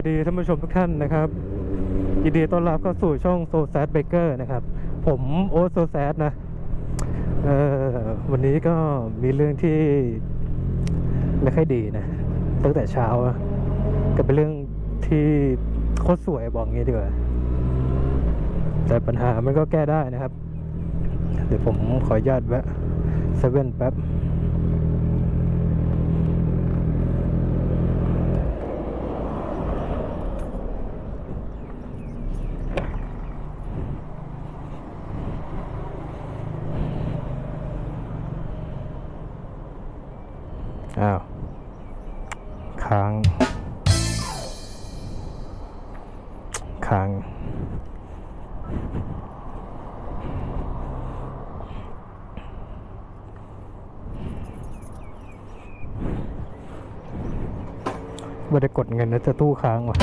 วัสดีท่านผู้ชมทุกท่านนะครับยินดีต้อนรับเข้าสู่ช่องโซแซดเบเกอร์นะครับ ผมโอโซแซดนะเออวันนี้ก็มีเรื่องที่ไม่ค่อยดีนะตั้งแต่เช้าก็เป็นเรื่องที่โคตรสวยบอกงี้ดีกว่าแต่ปัญหามันก็แก้ได้นะครับ เดี๋ยวผมขออนุญาตแวะเซเว่นแป๊บ ไม่ได้กดเงินนะจะตู้ค้างว่ะ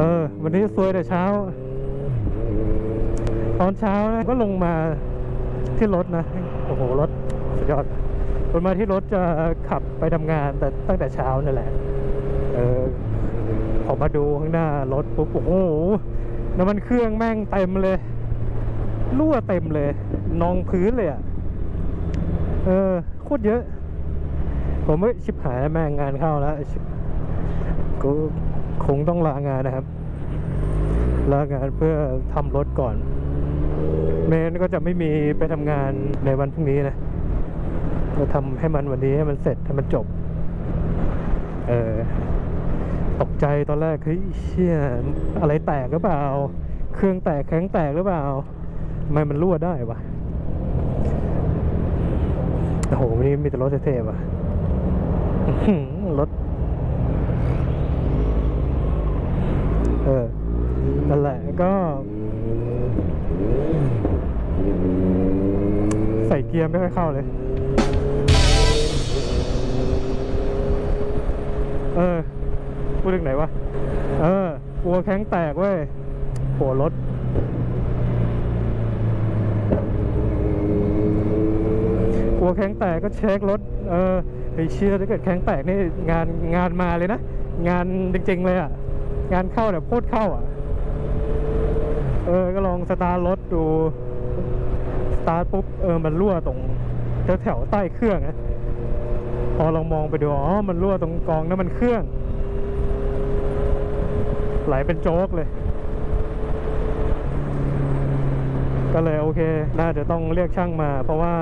เออ วันนี้สวยแต่เช้า ตอนเช้านะก็ลงมาที่รถนะ โอ้โห รถสุดยอดลงมาที่รถจะขับไปทำงาน แต่ตั้งแต่เช้านั่นแหละ เออพอมาดูข้างหน้ารถปุ๊บ โอ้โห น้ำมันเครื่องแม่งเต็มเลย รั่วเต็มเลย นองพื้นเลยอะ เออ โคตรเยอะ ผมไม่ชิบหายแล้วแม่งงานเข้าแล้ว ก็คงต้องลางานนะครับ แลางานเพื่อทำรถก่อนไม่งั้นก็จะไม่มีไปทำงานในวันพรุ่งนี้นะเราทำให้มันวันนี้ให้มันเสร็จให้มันจบ เออตกใจตอนแรกเฮ้ยเชี่ยอะไรแตกหรือเปล่า เครื่องแตกแข็งแตกหรือเปล่าทำไมมันรั่วได้วะโอ้โหวันนี้มีแต่รถเท่ๆว่ะรถ เออ นั่นแหละ ก็ ใส่เกียร์ไม่ค่อยเข้าเลย เออ พูดถึงไหนวะ เออกลัวแข้งแตกเว้ยโหรถกลัวแข้งแตกก็เช็ครถ เออไอเชียถ้าเกิดแข้งแตกนี่งานงานมาเลยนะ งานจริงๆเลยอะ งานเข้าแบบโคตรเข้าอะ เออ ก็ลองสตาร์ทรถดู สตาร์ทปุ๊บ เออ มันรั่วตรงแถวแถวๆใต้เครื่องนะพอลองมองไปดู อ๋อ มันรั่วตรงกองน้ำมันเครื่อง ไหลเป็นโจ๊กเลย ก็เลยโอเค น่าจะต้องเรียกช่างมา เพราะว่า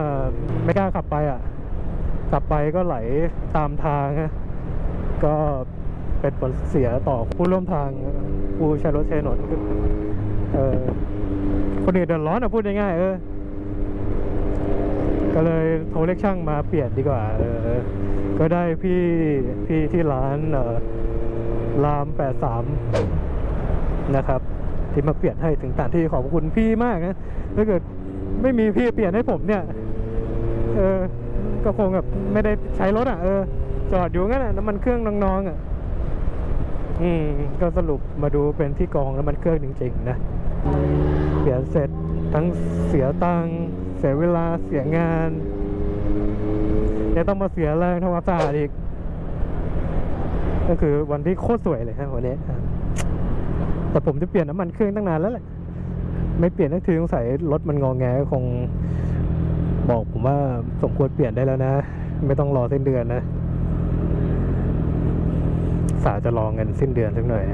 ไม่กล้าขับไปอะ ขับไปก็ไหลตามทางนะก็เป็นผลเสียต่อผู้ร่วมทางผู้ใช้รถใช้ถนน เออคนอื่นเดือดร้อนอะพูดง่ายๆเออ ก็เลยโทรเรียกช่างมาเปลี่ยนดีกว่า เออ ก็ได้พี่พี่ที่ร้านเออรามแปดสามนะครับ ที่มาเปลี่ยนให้ถึงต่างที่ขอบคุณพี่มากนะถ้าเกิดไม่มีพี่เปลี่ยนให้ผมเนี่ย เออ ก็คงแบบไม่ได้ใช้รถอะ เออ จอดอยู่งั้นอะน้ำมันเครื่องน้องๆอะ อืม ก็สรุปมาดูเป็นที่กองน้ำมันเครื่องจริงๆนะ เปลี่ยเสร็จ ทั้งเสียตังค์เสียเวลาเสียงานยังต้องมาเสียแรงทำความสะอาดอีก ก็คือวันที่โคตรสวยเลยฮะวันนี้ แต่ผมจะเปลี่ยนน้ำมันเครื่องตั้งนานแล้วแหละ ไม่เปลี่ยนตั้งทีสงสัยรถมันงองแงก็คงบอกผมว่าสมควรเปลี่ยนได้แล้วนะ ไม่ต้องรอสิ้นเดือนนะสาจะรอเงินสิ้นเดือนสักหน่อย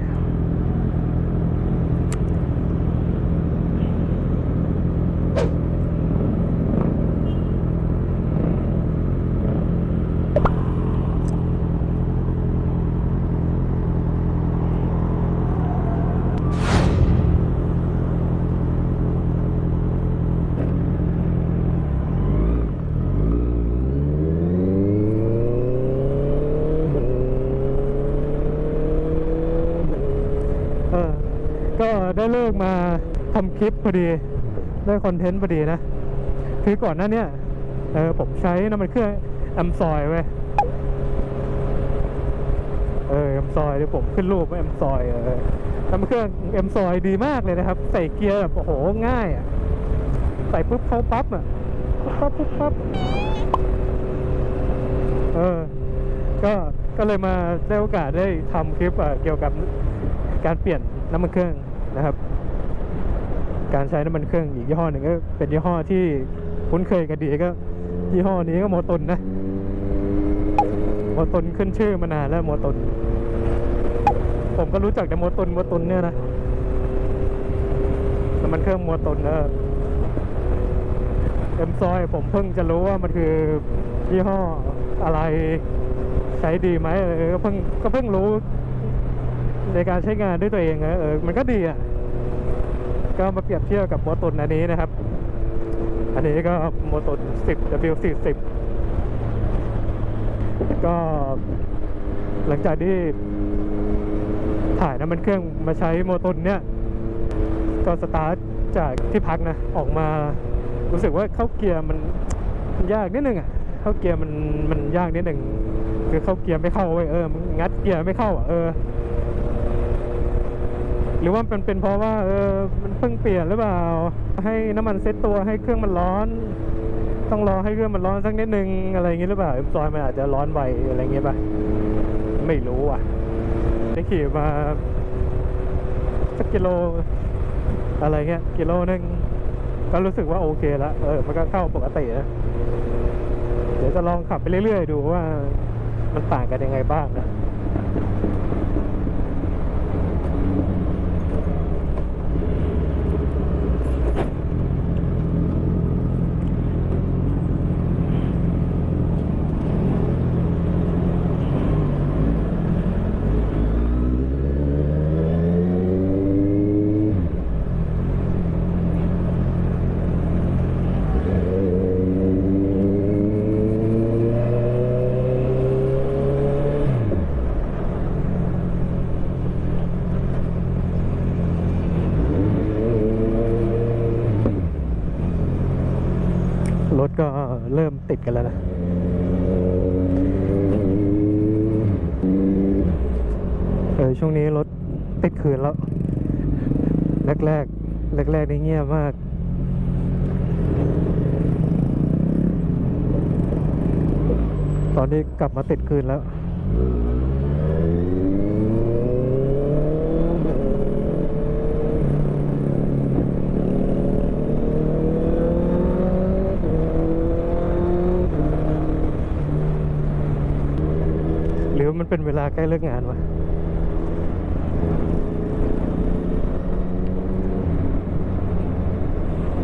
ก็ได้เลิกมาทำคลิปพอดี ได้คอนเทนต์พอดีนะ คือก่อนหน้าเนี้ยเออผมใช้น้ำมันเครื่องแอมซอยไว้ยเออแอมซอยเดี๋ยวผมขึ้นรูปแอมซอยเออน้ำมันเครื่องแอมซอยดีมากเลยนะครับ ใส่เกียร์แบบโอ้โหง่ายอะใส่ปุ๊บเข้าปั๊บอะปุ๊บปั๊บปุ๊บปั๊บเออก็ก็เลยมาได้โอกาสได้ทำคลิปเกี่ยวกับ การเปลี่ยนน้ำมันเครื่องนะครับ การใช้น้ำมันเครื่องอีกยี่ห้อหนึ่งก็เป็นยี่ห้อที่คุ้นเคยกันดีก็ยี่ห้อนี้ก็โมตุนนะโมตุนขึ้นชื่อมานานแล้วโมตุนผมก็รู้จักแต่โมตุนโมตุนเนี่ยนะน้ำมันเครื่องโมตุนเออเอ็มซอยผมเพิ่งจะรู้ว่ามันคือยี่ห้ออะไรใช้ดีไหมเออก็เพิ่งก็เพิ่งรู้ ในการใช้งานด้วยตัวเองนะเออมันก็ดีอะก็มาเปรียบเทียบกับโมตุนอันนี้นะครับ อันนี้ก็โมตุน10 W40 ก็หลังจากที่ถ่ายน้ำมันเครื่องมาใช้โมตุนเนี่ย ก็สตาร์ทจากที่พักนะ ออกมารู้สึกว่าเข้าเกียร์มันยากนิดนึงอะเข้าเกียร์มันมันยากนิดนึงคือเข้าเกียร์ไม่เข้าเว้ยเออมงัดเกียร์ไม่เข้าอะเออ หรือว่ามันเป็นเพราะว่าเออมันเพิ่งเปลี่ยนหรือเปล่า ให้น้ำมันเซ็ตตัวให้เครื่องมันร้อน ต้องรอให้เครื่องมันร้อนสักนิดนึงอะไรอย่างงี้หรือเปล่าซอยมันอาจจะร้อนไวอะไรเงี้ยป่ะไม่รู้อะได้ขี่มาสักกิโลอะไรเงี้ยกิโลนึงก็รู้สึกว่าโอเคแล้วเออ มันก็เข้าปกตินะเดี๋ยวจะลองขับไปเรื่อยๆ ดูว่ามันต่างกันยังไงบ้างนะ รถก็เริ่ม ติดกันแล้วนะเออช่วงนี้รถติดคืนแล้ว แรกแรกแรกแรกนี่เงียบมาก ตอนนี้กลับมาติดคืนแล้ว รือมันเป็นเวลาใกล้เลิกงานวะ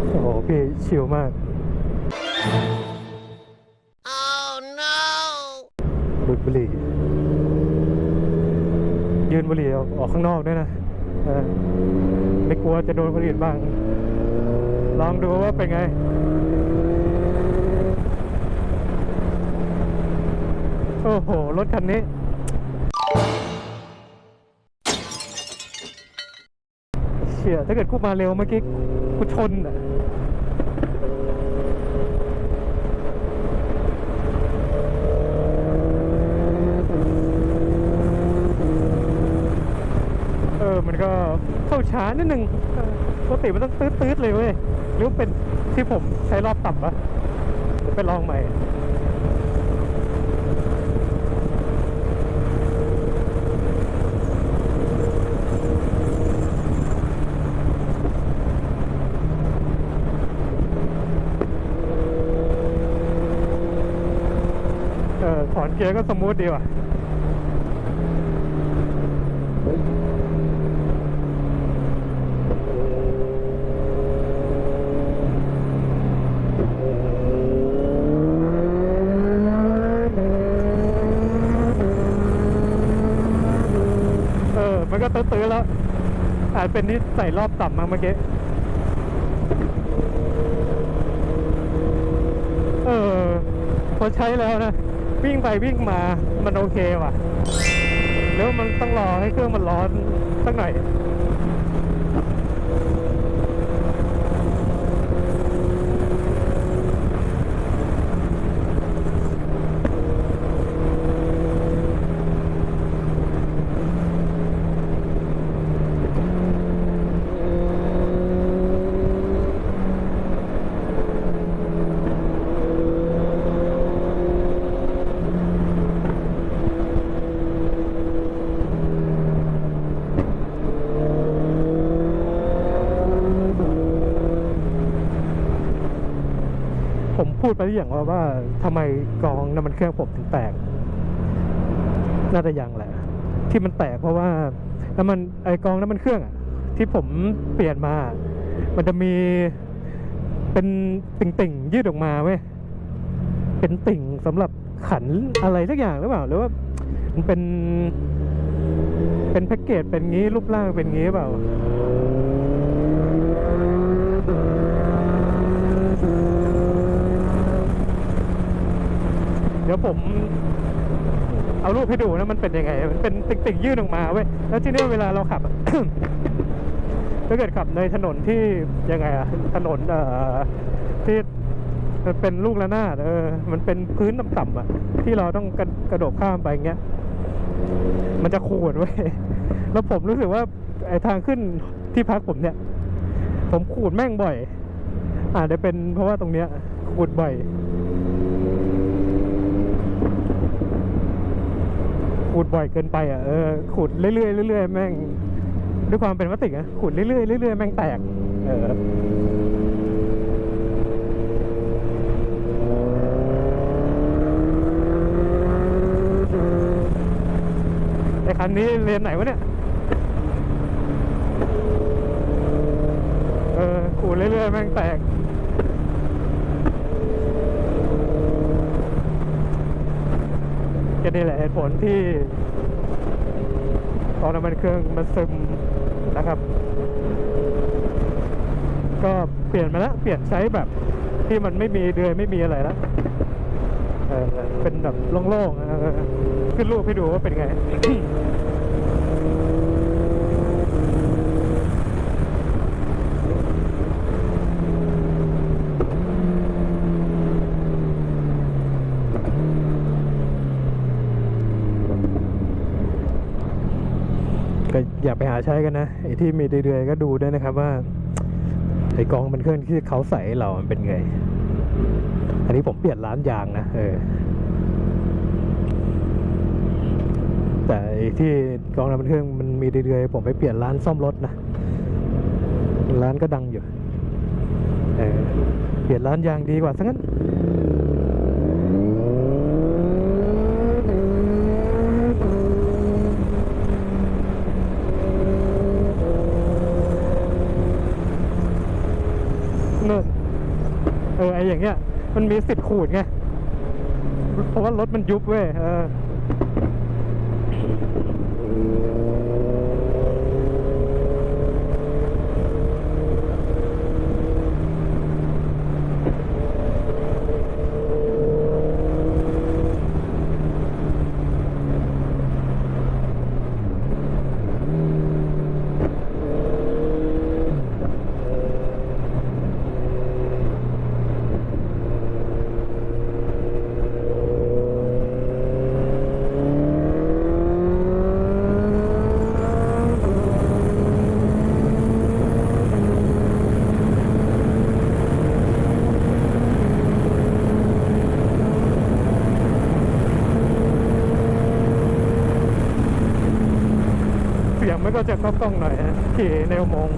โอ้โหพี่ชิลมาก Oh no! ดูดบุหรี่ยืนบุหรี่ออกออกข้างนอกด้วยนะเออไม่กลัวจะโดนคนอื่นบ้าง ลองดูว่าเป็นไง โอ้โห รถคันนี้ เชี่ยถ้าเกิดกูมาเร็วเมื่อกี้กูชนอะเออ มันก็เข้าช้านิดนึงปกติมันต้องตืดๆเลยเว้ยหรือเป็นที่ผมใช้รอบต่ำปะเดี๋ยวไปลองใหม่ ออถอนเกียร์ก็สมูทดีว่ะเออมันก็ตื้อๆแล้ว อาจเป็นที่ใส่รอบต่ำมาเมื่อกี้ เออ พอใช้แล้วนะ วิ่งไปวิ่งมามันโอเคว่ะแล้วมันต้องรอให้เครื่องมันร้อนสักหน่อย ไปหรือยังว่าว่าทำไมกองน้ำมันเครื่องผมถึงแตก น่าจะยังแหละ ที่มันแตกเพราะว่าน้ำมันไอกองน้ำมันเครื่องอะที่ผมเปลี่ยนมา มันจะมีเป็นติ่งๆยืดออกมาเว้ยเป็นติ่งสำหรับขันอะไรสักอย่างหรือเปล่าหรือว่ามันเป็น เป็นแพ็กเกจเป็นงี้รูปร่างเป็นงี้เปล่า เดี๋ยวผมเอารูปให้ดูนะมันเป็นยังไง มันเป็นติ่งๆยื่นออกมาเว้ย แล้วที่นี่เวลาเราขับ ถ้าเกิดขับในถนนที่ยังไงอะถนนเอ่อที่มันเป็นลูกระนาดเออ มันเป็นพื้นต่ำๆอะที่เราต้องกระกระโดดข้ามไปอย่างเงี้ย มันจะขูดเว้ย แล้วผมรู้สึกว่าไอ้ทางขึ้นที่พักผมเนี่ย ผมขูดแม่งบ่อยอาจจะเป็นเพราะว่าตรงเนี้ยขูดบ่อย ขูดบ่อยเกินไปอะเออขูดเรื่อยๆเรื่อยๆแม่งด้วยความเป็นพลาสติกอะขูดเรื่อยๆเรื่อยๆแม่งแตกเออไอ้คันนี้เรียนไหนวะเนี่ยเออขูดเรื่อยๆแม่งแตก ก็นี่แหละเหตุผลที่ตอนน้ำมันเครื่องมันซึมนะครับ ก็เปลี่ยนมาแล้วเปลี่ยนไซส์แบบที่มันไม่มีเดือยไม่มีอะไรแล้วเเป็นแบบโล่งๆขึ้นรูปให้ดูว่าเป็นไง ก็ อย่าไปหาใช้กันนะไอ้ที่มีเดือยๆก็ดูด้วยนะครับว่าไอ้กองมันเครื่องที่เขาใส่เรามันเป็นไง อันนี้ผมเปลี่ยนร้านยางนะเออแต่อที่กองน้ำมันเครื่องมันมีเดือยๆผมไปเปลี่ยนร้านซ่อมรถนะร้านก็ดังอยู่เออเปลี่ยนร้านยางดีกว่าซะงั้น เนินเอย่างเงี้ย มันมีสิทธิ์ขูดไง เพราะว่ารถมันยุบเว้ยเออ มันก็จะก้องหน่อยนะขี่ในอุโมง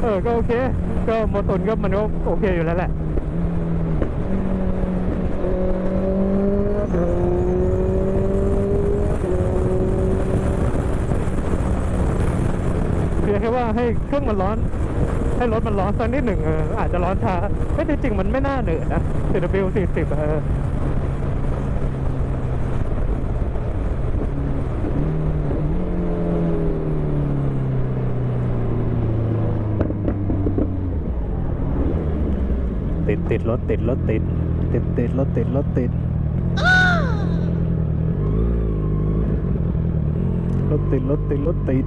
เออก็โอเค ก็โมตุนก็มันก็โอเคอยู่แล้วแหละเพียงแค่ว่าให้เครื่องมันร้อน ให้รถมันร้อนสักนิดหนึ่งเอออาจจะร้อนช้าไม่จริงๆมันไม่น่าเหนื่อยนะ CW 40 เออติดติดรถติดรถติด ติดติดรถติดรถติดรถติดรถติดรถติด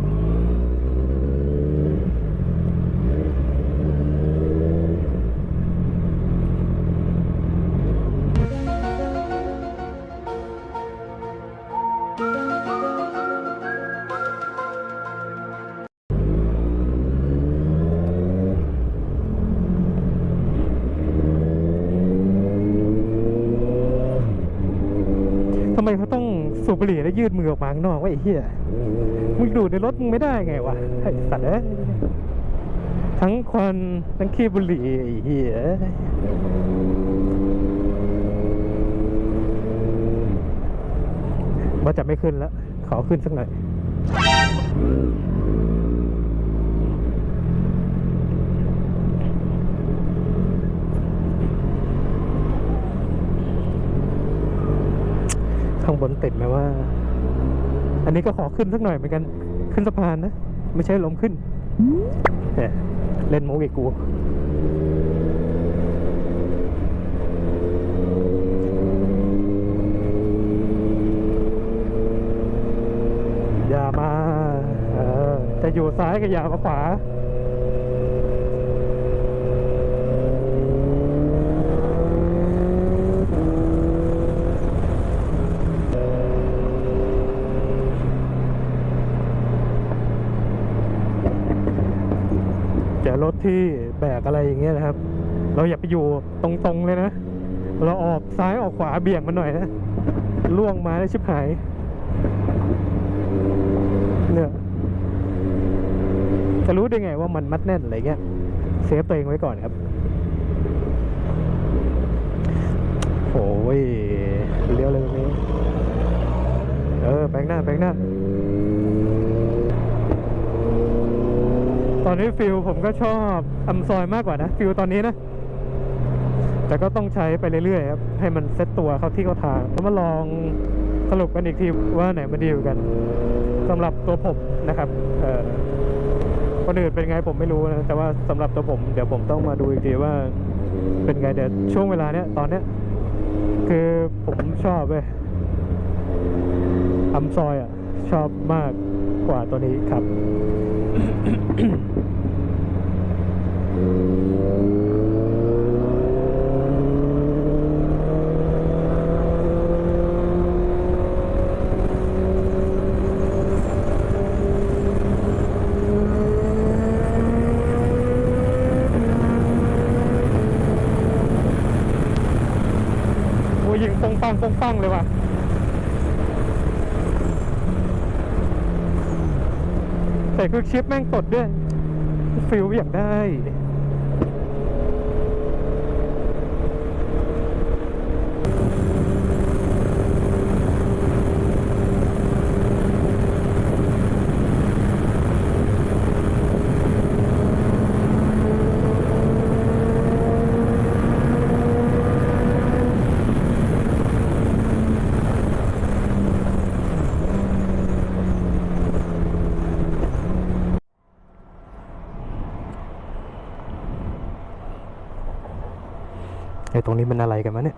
มเขาต้องสูบบุหรี่แล้วยืดมือออกมาข้างนอกวะไอ้เหี้ยมึงดูดในรถมึงไม่ได้ไงวะไอ้สัตว์เอ้ยทั้งควันทั้งขี้บุหรี่ไอ้เหี้ยว่าจะไม่ขึ้นแล้ว ขอขึ้นสักหน่อย ข้างบนติดไหมว่า อันนี้ก็ขอขึ้นสักหน่อยเหมือนกัน ขึ้นสะพานนะ ไม่ใช่ลมขึ้นเนี่ยเล่นมุกอีกกูอย่ามาจะอยู่ซ้ายก็อย่ามาขวา รถที่แบกอะไรอย่างเงี้ยนะครับ เราอย่าไปอยู่ตรงๆเลยนะ เราออกซ้ายออกขวาเบี่ยงมันหน่อยนะล่วงมาแล้วชิบหาย เนี่ยจะรู้ได้ไงว่ามันมัดแน่นอะไรเงี้ยเซฟตัวเองไว้ก่อนครับโอ้ยเลี้ยวเลยตรงนี้ เออแบงหน้าแบงหน้า ตอนนี้ฟิลผมก็ชอบอัมซอยมากกว่านะ ฟิลตอนนี้นะ แต่ก็ต้องใช้ไปเรื่อยๆครับให้มันเซ็ตตัวเข้าที่เข้าทางแล้วมาลองสรุปกันอีกทีว่าไหนมันดีกว่ากันสำหรับตัวผมนะครับเออคนอื่นเป็นไงผมไม่รู้นะแต่ว่าสำหรับตัวผมเดี๋ยวผมต้องมาดูอีกทีว่า เป็นไงเดี๋ยวช่วงเวลาเนี้ยตอนเนี้ยคือผมชอบเว้ยอัมซอยอะ ชอบมากกว่าตัวนี้ครับ ยยิงปงปังปงปังเลยว่ะ แต่คือชิปแม่งกดด้วยฟิลอยากได้ รงนี้มันอะไรกันวะเนี่ย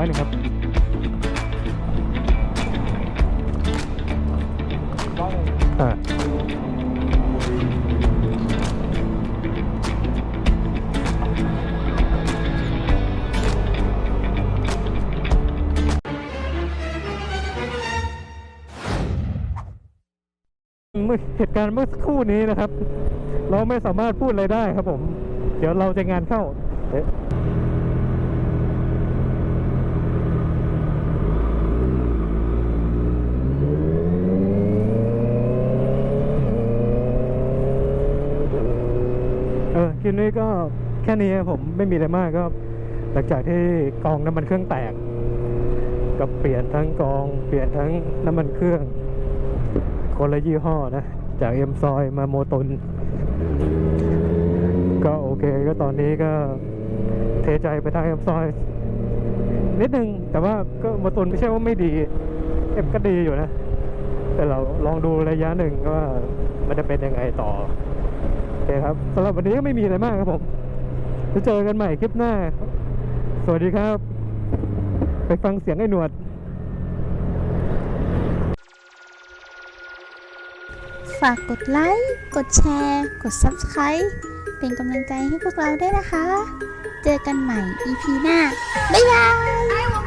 อยเลยครับอเหตุการณ์เมื่อสักครู่นี้นะครับ เราไม่สามารถพูดอะไรได้ครับผม เดี๋ยวเราจะงานเข้า คลิปนี้ก็แค่นี้ผมไม่มีอะไรมากก็ หลังจากที่กองน้ำมันเครื่องแตก ก็เปลี่ยนทั้งกอง เปลี่ยนทั้งน้ำมันเครื่อง คนละยี่ห้อนะ จากเอ็มซอยมาโมตุน ก็โอเคก็ตอนนี้ก็เทใจไปทางเอ็มซอยนิดนึง แต่ว่าก็โมตุนไม่ใช่ว่าไม่ดีเอ็มก็ดีอยู่นะ แต่เราลองดูระยะหนึ่งว่ามันจะเป็นยังไงต่อ เคครับสำหรับวันนี้ก็ไม่มีอะไรมากครับผมจะเจอกันใหม่คลิปหน้า สวัสดีครับ ไปฟังเสียงไอ้หนวด ฝากกดไลค์ กดแชร์ กด Subscribe เป็นกำลังใจให้พวกเราด้วยนะคะ เจอกันใหม่ EP หน้า บ๊ายบาย